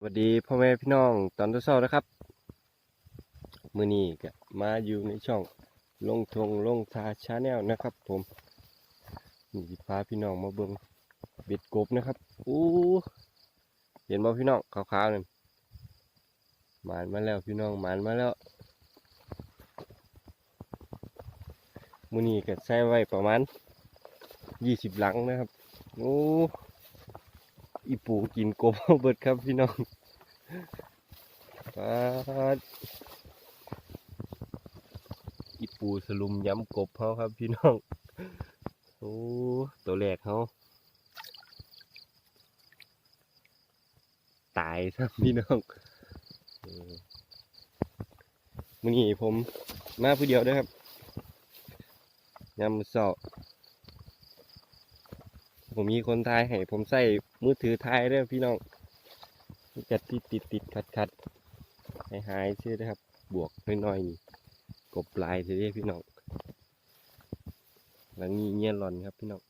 สวัสดีพ่อแม่พี่น้องตอนเช้านะครับ มือนี้ก็มาอยู่ในช่องลงทงลงทาชาแนลนะครับ ผมนี่พาพี่น้องมาเบิ่งเบ็ดกบนะครับอู้เห็นบ่พี่น้องขาวๆนั่นหมานมาแล้วพี่น้องหมานมาแล้วมือนี้ก็ใส่ไว้ประมาณยี่สิบหลังนะครับโอ้ อีปูกินกบเบิดครับพี่น้องปาดอีปูสลุมย้ำกบเขาครับพี่น้อง โอ้ตัวแรกเขาตายครับพี่น้องมื่อนี้ผมมาผู้เดียวด้วยครับยำมือเสา ผมมีคนทายให้ผมใส่มือถือทายเด้อพี่น้องจะติดติดติดขัดขัดหายหายๆชื่อนะครับ บวกน้อยๆนี่กบลายสิเด้พี่น้องแล้วงี้เงี้ยหลอนครับพี่น้อง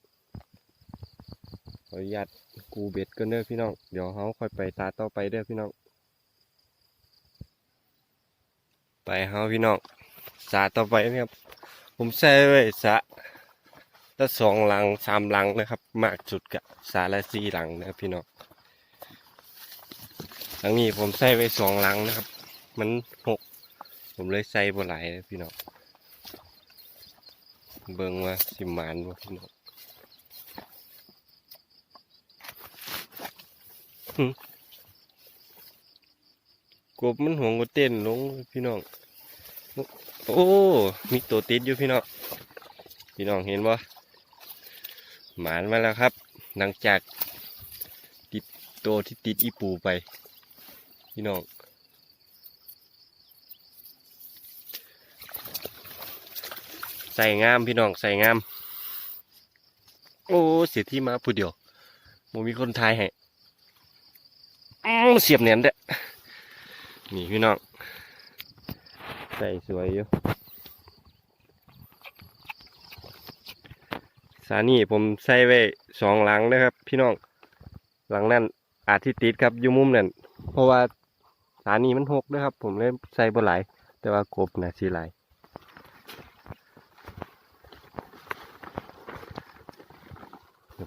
ขออนุญาตกูเบ็ดกันเด้อพี่น้องเดี๋ยวเขาค่อยไปตาต่อไปเด้อพี่น้องไปเฮาพี่น้องสาต่อไปนะครับผมใส่ไว้สะ ละสองหลังสามหลังนะครับ มากสุดกะสาละสี่หลังนะพี่น้องหลังนี้ผมใส่ไว้สองหลังนะครับ มันหกผมเลยใส่บ่หลายนะพี่น้องเบิ่งว่าสิมานบ่พี่น้องกบมันห่วงก็เต้นลงพี่น้อง โอ้ มีตัวติดอยู่พี่น้อง พี่น้องเห็นบ่ หมานมาแล้วครับ หลังจากติดตัวที่ติดอีปูไป พี่น้องใส่งามพี่น้องใส่งาม โอ้เสียที่มาผู้เดียวโมมีคนทายให้เสียบเนียนเด้นี่พี่น้องใส่สวยอยู่ สานี่ผมใส่ไว้สองหลังนะครับ พี่น้องหลังนั่นอาจที่ติดครับอยู่มุมนั่นเพราะว่าสานี่มันหกนะครับ ผมเลยใส่บ่หลายแต่ว่ากบนะสีหลาย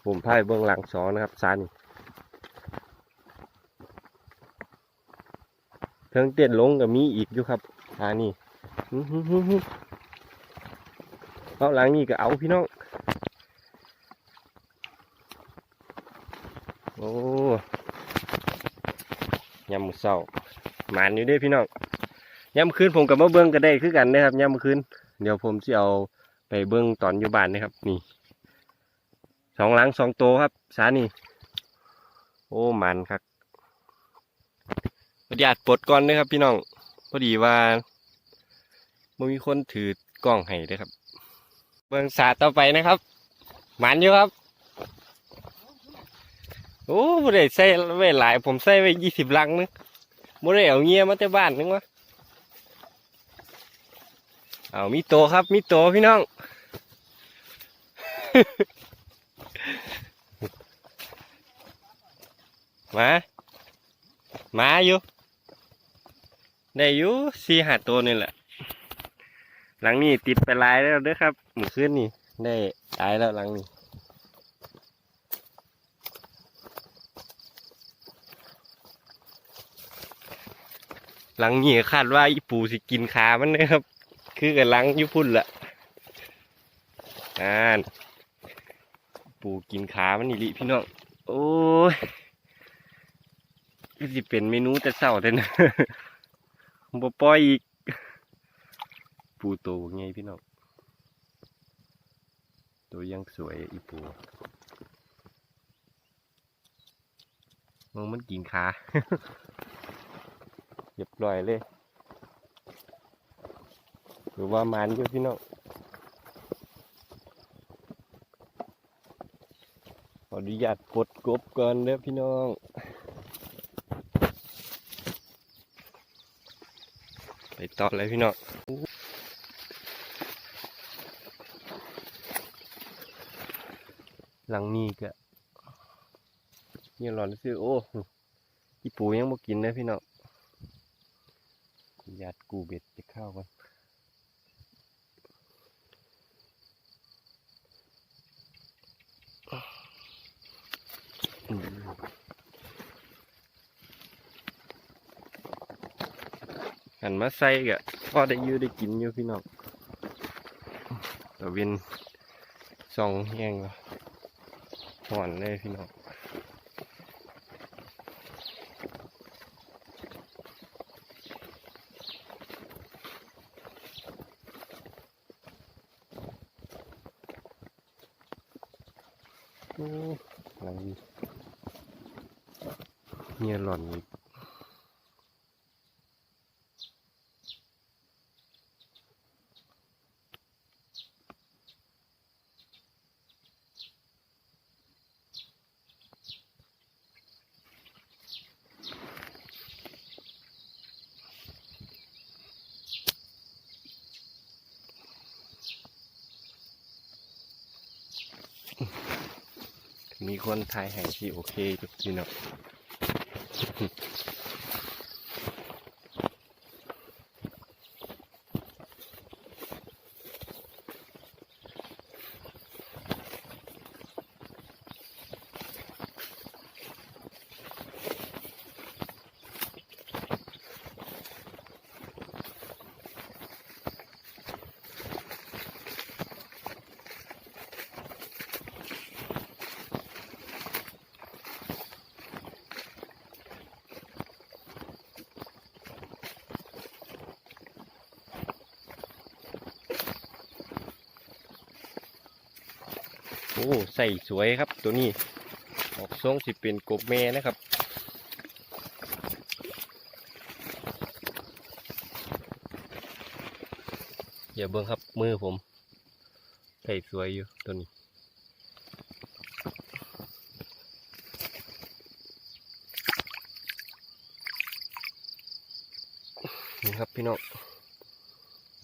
ผมพายเบื้องหลังสองนะครับซานี่เครื่งเต้นลงก็มีอีกอยู่ครับซานี่เอาหลังนี่ก็เอาพี่น้อง โอ้ยามมือ เศร้าหมานอยู่ด้พี่น้องยามมื้อคืนผมกับมาเบิ้งก็ได้คือกันนะครับยามมื้อคืนเดี๋ยวผมจะเอาไปเบิ้งตอนอยู่บ้านนะครับ นี่สองหลังสองโตครับ สานี่โอ้มันครับประหยัดปลดก่อนนะครับ พี่น้องพอดีว่ามันมีคนถือกล้องให้ด้วยครับ เบื้องสาต่อไปนะครับหมันอยู่ครับโอ้บ่ได้ใส่ไว้หลาย ผมใส่ไว้ยี่สิบลังนึง บ่ได้เอาเงี้ยมาแต่บ้านนึงวะเอามีโตครับ มีโตพี่น้อง มามาอยู่ ได้อยู่สี่หาตัวนี่แหละ หลังนี้ติดไปลายแล้วเด้อครับเมื่อคืนนี่ได้ตายแล้วหลังนี้ หลังนี้คาดว่าอีปูสิกินขามันนะครับ คือกับหลังยุพุ่นละอ่านปูกินขามันนี่ลิพี่น้องโอ้ยก็สิเป็นเมนูแต่เศร้าแต่นะบ่ปล่อยอีก ปูโตไงพี่น้องตัวยังสวยอีปูมองมันกินขา รียบร้อยเลยหรือว่ามันอยู่พี่น้องขออนุญาตกดกบก่อนเด้อพี่น้องไปต่อเลยพี่น้องหลังนี้ก็เนี่ยร้อนซื้อโอ้อีปูยังบ่กินนะพี่น้อง ยัดกูเบ็ดไปข้าวกันหันมาใส่กะพอได้ยืได้กินอยู่พี่น้องแต่เวินสองแห้งแล้วหอนเลยพี่น้อง อะไรเนี่ยหล่อนอีก มีคนถ่ายให้ที่โอเคทุกทีเนาะ อ้ใส่สวยครับตัวนี้ ออกทรงสิเป็นกบแม่นะครับอย่าเบิ่งครับมือผมใส่สวยอยู่ตัวนี้นี่ครับพี่น้อง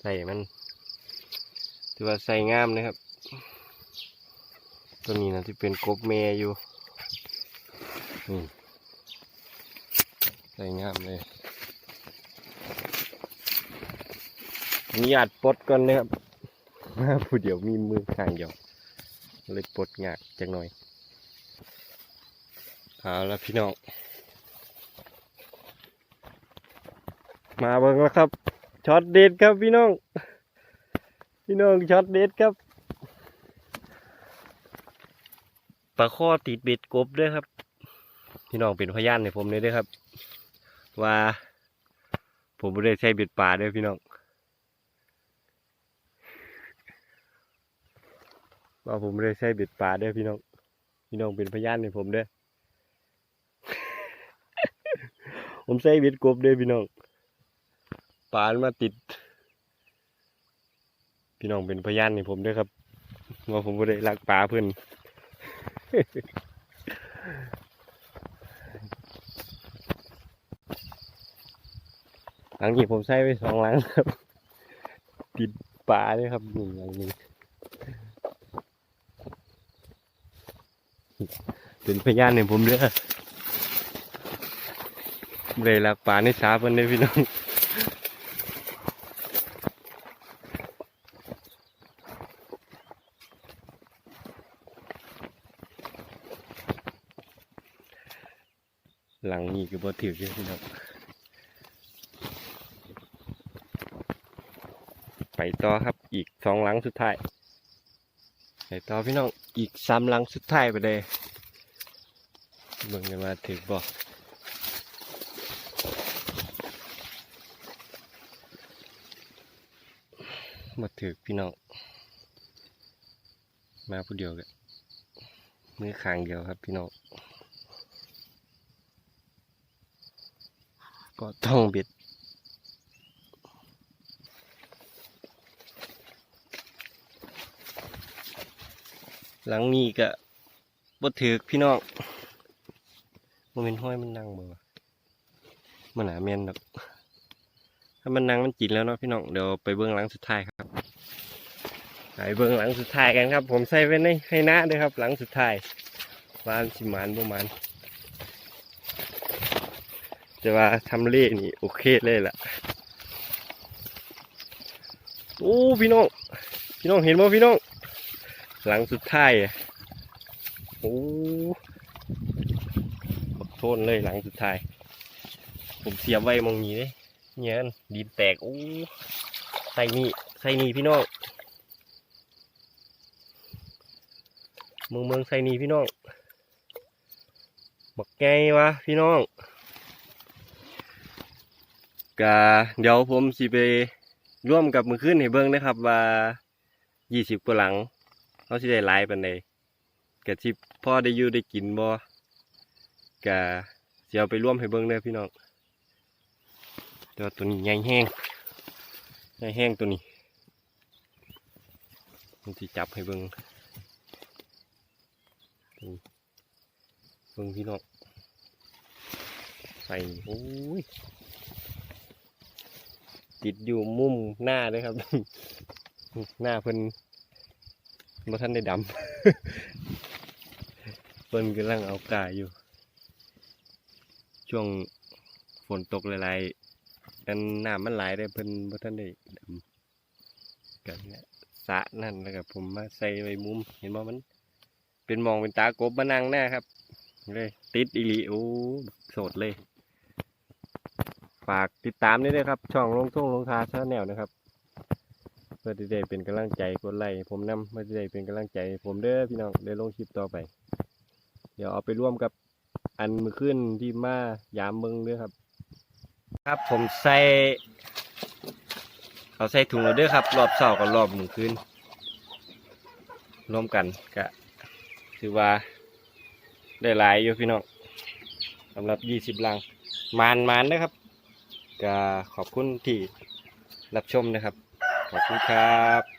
ใส่มันถือว่าใส่งามนะครับ ตัวนี้นะที่เป็นกบเมยอยู่นี่ใส่งามเลยมีอาดปดก่อนนะครับมาผู้เดียวมีมือข้างเดียวเลยปดงากจังหน่อยเอาละพี่น้อง มาเบิ่งแล้วครับช็อตเด็ดครับพี่น้อง พี่น้องช็อตเด็ดครับ ปลาข้อติดเบ็ดกบด้วยครับ พี่น้องเป็นพยานในผมเลยด้วยครับ ว่า ผมไม่ได้ใช้เบ็ดป่าด้วยพี่น้องว่าผมไม่ได้ใช้เบ็ดป่าด้วยพี่น้อง พี่น้องเป็นพยานในผมด้วยผมใช้เบ็ดกบด้วยพี่น้องปลามันมาติด พี่น้องเป็นพยานในผมด้วยครับว่าผมไม่ได้ลักปลาเพื่อน หลังนี้ผมใช้ไปสองหลังครับ ติดปลาด้วยครับหนี่งหลังนี้เป็นพยานในผมเด้อเลยลักปลาในสาเพิ่นเด้อพี่น้อง หลังนี้ก็บ่ถือเยอะพี่น้องไปต่อครับอีกสองหลังสุดท้ายไปต่อพี่น้องอีกสามหลังสุดท้ายไปเลยเบิ่งกันมาถือบ่มาถือพี่น้องมาผู้เดียวกันมือขางเดียวครับพี่น้อง ก็ต้องบิด หลังนี้ก็บ่ถือพี่น้องมันเป็นห้อยมันนั่งบ่วะมันหนาแม่นดอกถ้ามันนั่งมันจินแล้วเนาะพี่น้องเดี๋ยวไปเบื้องหลังสุดท้ายครับไปเบื้องหลังสุดท้ายกันครับ ผมใส่ไว้ในให้หน้าด้วยครับ หลังสุดท้ายวานสิมานประมาณ จะว่าทำเล่นี่โอเคเลยล่ะโอ้พี่น้อง พี่น้องเห็นบ่พี่น้อง หลังสุดท้ายโอ้บักโทนเลยหลังสุดท้าย ผมเสียบไว้มองนี้เลยเนี่ยดินแตกโอ้ใส่นี่ใส่นี่พี่น้องเมืองเมืองใส่นี่พี่น้อง บักไงวะพี่น้อง กะเดี๋ยวผมสิไปร่วมกับมือขึ้นให้เบิ่งนะครับ ว่ายี่สิบกว่าหลังเขาสิได้หลายปานใดกะสิพ่อได้อยู่ได้กินบ่กะสิเอาไปร่วมให้เบิ่งเด้อพี่น้องแต่ว่าตัวนี้ใหญ่แห้งใหญ่แห้งตัวนี้มันสิจับให้เบิ่งเบิ่งพี่น้องใส่โอ้ย ติดอยู่มุมหน้าด้วยครับ หน้าเพิ่นบ่ท่านได้ดำ เพิ่นกำลังเอากาอยู่ ช่วงฝนตกหลายๆอันน้ำมันไหลายได้เพิ่นบ่ท่านได้ดำกันนี่ยสะนั่นแล้วก็ผมมาใส่ไว้มุม เห็นบ่มัน เป็นมองเป็นตากบมานั่งหน้าครับ เลย ติดอีหลีโอ้สดเลย ฝากติดตามด้วยครับ ช่องลงทุ่งลงทาชาแนลนะครับ เพื่อที่ได้เป็นกำลังใจกดไลค์ผมนำเพื่อที่ได้เป็นกำลังใจ ผมเด้อพี่น้องได้ลงคลิปต่อไป เดี๋ยวเอาไปร่วมกับอันมือขึ้นที่มายามเบิงด้วยครับ ครับผมใส่เขาใส่ถุงแล้วด้อครับ รอบเสากับรอบมือขึ้นรวมกันก็ถือว่าได้หลายอยู่พี่น้องสำหรับยี่สิบลังมานมานนะครับ ก็ขอบคุณที่รับชมนะครับ ขอบคุณครับ